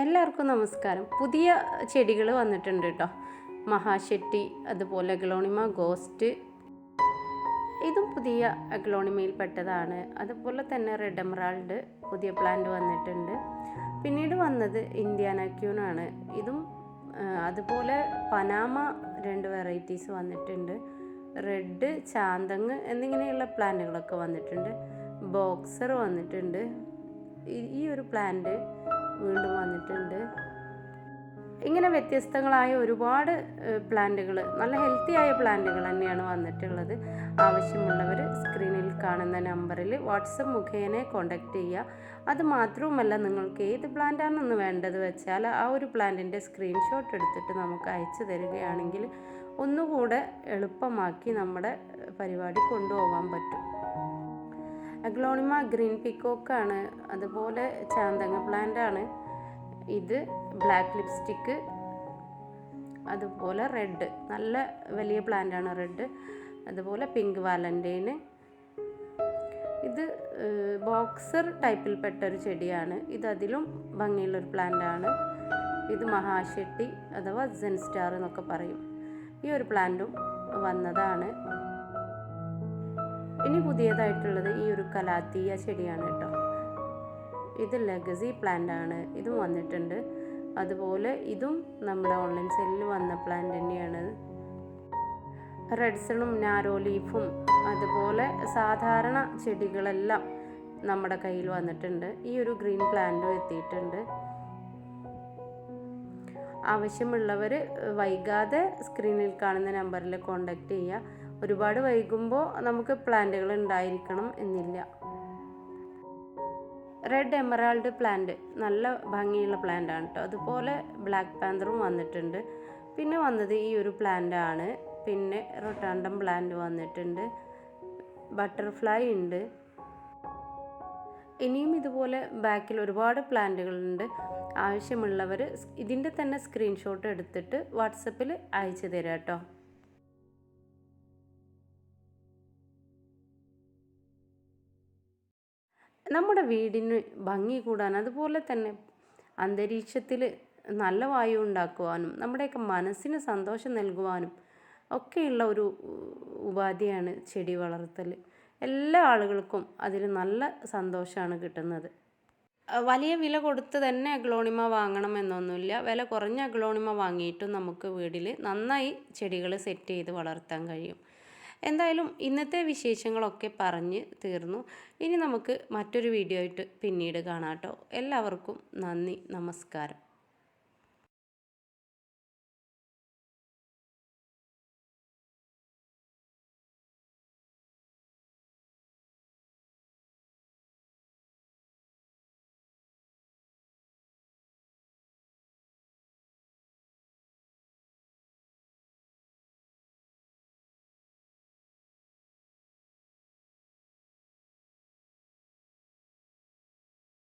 എല്ലാവർക്കും നമസ്കാരം. പുതിയ ചെടികൾ വന്നിട്ടുണ്ട് കേട്ടോ മഹാശെട്ടി അതുപോലെ അഗ്ലോണിമ ഗോസ്റ്റ്. ഇതും പുതിയ അഗ്ലോണിമയിൽപ്പെട്ടതാണ്. അതുപോലെ തന്നെ റെഡ് എമറാൾഡ് പുതിയ പ്ലാന്റ് വന്നിട്ടുണ്ട്. പിന്നീട് വന്നത് ഇന്ത്യാനക്യൂനാണ് ഇതും അതുപോലെ പനാമ രണ്ട് വെറൈറ്റീസ് വന്നിട്ടുണ്ട്. റെഡ് ചാന്തങ് എന്നിങ്ങനെയുള്ള പ്ലാന്റുകളൊക്കെ വന്നിട്ടുണ്ട്. ബോക്സർ വന്നിട്ടുണ്ട്. ഈ ഒരു പ്ലാന്റ് വീണ്ടും വന്നിട്ടുണ്ട്. ഇങ്ങനെ വ്യത്യസ്തങ്ങളായ ഒരുപാട് പ്ലാന്റുകൾ നല്ല ഹെൽത്തി ആയ പ്ലാന്റുകൾ തന്നെയാണ് വന്നിട്ടുള്ളത്. ആവശ്യമുള്ളവർ സ്ക്രീനിൽ കാണുന്ന നമ്പറിൽ വാട്സപ്പ് മുഖേന കോൺടാക്റ്റ് ചെയ്യുക. അത് മാത്രവുമല്ല നിങ്ങൾക്ക് ഏത് പ്ലാന്റാണെന്ന് വേണ്ടത് വെച്ചാൽ ആ ഒരു പ്ലാന്റിന്റെ സ്ക്രീൻഷോട്ട് എടുത്തിട്ട് നമുക്ക് അയച്ചു തരികയാണെങ്കിൽ ഒന്നുകൂടെ എളുപ്പമാക്കി നമ്മുടെ പരിപാടി കൊണ്ടുപോകാൻ പറ്റും. അഗ്ലോണിമ ഗ്രീൻ പിക്കോക്കാണ്. അതുപോലെ ചാന്തങ്ങ പ്ലാന്റ് ആണ് ഇത് ബ്ലാക്ക് ലിപ്സ്റ്റിക്ക് അതുപോലെ റെഡ്. നല്ല വലിയ പ്ലാന്റ് ആണ് റെഡ്. അതുപോലെ പിങ്ക് വാലന്റൈന് ഇത് ബോക്സർ ടൈപ്പിൽപ്പെട്ട ഒരു ചെടിയാണ്. ഇത് അതിലും ഭംഗിയുള്ളൊരു പ്ലാന്റ് ആണ് ഇത് മഹാശെട്ടി അഥവാ ജെൻ സ്റ്റാർ എന്നൊക്കെ പറയും. ഈ ഒരു പ്ലാന്റും വന്നതാണ്. ഇനി പുതിയതായിട്ടുള്ളത് ഈ ഒരു കലാത്തീയ ചെടിയാണ് കേട്ടോ. ഇത് ലെഗസി പ്ലാന്റ് ആണ്. ഇതും വന്നിട്ടുണ്ട്. അതുപോലെ ഇതും നമ്മുടെ ഓൺലൈൻ സെല്ലിൽ വന്ന പ്ലാന്റ് തന്നെയാണ്. റെഡ്സണും നാരോ ലീഫും അതുപോലെ സാധാരണ ചെടികളെല്ലാം നമ്മുടെ കയ്യിൽ വന്നിട്ടുണ്ട്. ഈ ഒരു ഗ്രീൻ പ്ലാന്റും എത്തിയിട്ടുണ്ട്. ആവശ്യമുള്ളവർ വൈകാതെ സ്ക്രീനിൽ കാണുന്ന നമ്പറിൽ കോൺടാക്റ്റ് ചെയ്യുക. ഒരുപാട് വൈകുമ്പോൾ നമുക്ക് പ്ലാന്റുകൾ ഉണ്ടായിരിക്കണം എന്നില്ല. റെഡ് എമറാൾഡ് പ്ലാന്റ് നല്ല ഭംഗിയുള്ള പ്ലാന്റ് ആണ് കേട്ടോ അതുപോലെ ബ്ലാക്ക് പാന്തറും വന്നിട്ടുണ്ട്. പിന്നെ വന്നത് ഈ ഒരു പ്ലാന്റ് ആണ്. പിന്നെ റൊട്ടാണ്ടം പ്ലാന്റ് വന്നിട്ടുണ്ട്. ബട്ടർഫ്ലൈ ഉണ്ട്. ഇനിയും ഇതുപോലെ ബാക്കിൽ ഒരുപാട് പ്ലാന്റുകളുണ്ട് ആവശ്യമുള്ളവർ ഇതിന്റെ തന്നെ സ്ക്രീൻഷോട്ട് എടുത്തിട്ട് വാട്സപ്പിൽ അയച്ചു തരാം കേട്ടോ നമ്മുടെ വീടിന് ഭംഗി കൂടാൻ അതുപോലെ തന്നെ അന്തരീക്ഷത്തിൽ നല്ല വായു ഉണ്ടാക്കുവാനും നമ്മുടെയൊക്കെ മനസ്സിന് സന്തോഷം നൽകുവാനും ഒക്കെയുള്ള ഒരു ഉപാധിയാണ് ചെടി വളർത്തൽ. എല്ലാ ആളുകൾക്കും അതിൽ നല്ല സന്തോഷമാണ് കിട്ടുന്നത്. വലിയ വില കൊടുത്ത് തന്നെ അഗ്ലോണിമ വാങ്ങണം എന്നൊന്നുമില്ല വില കുറഞ്ഞ അഗ്ലോണിമ വാങ്ങിയിട്ടും നമുക്ക് വീട്ടിൽ നന്നായി ചെടികൾ സെറ്റ് ചെയ്ത് വളർത്താൻ കഴിയും. എന്തായാലും ഇന്നത്തെ വിശേഷങ്ങളൊക്കെ പറഞ്ഞ് തീർന്നു. ഇനി നമുക്ക് മറ്റൊരു വീഡിയോ ആയിട്ട് പിന്നീട് കാണാം കേട്ടോ. എല്ലാവർക്കും നന്ദി നമസ്കാരം.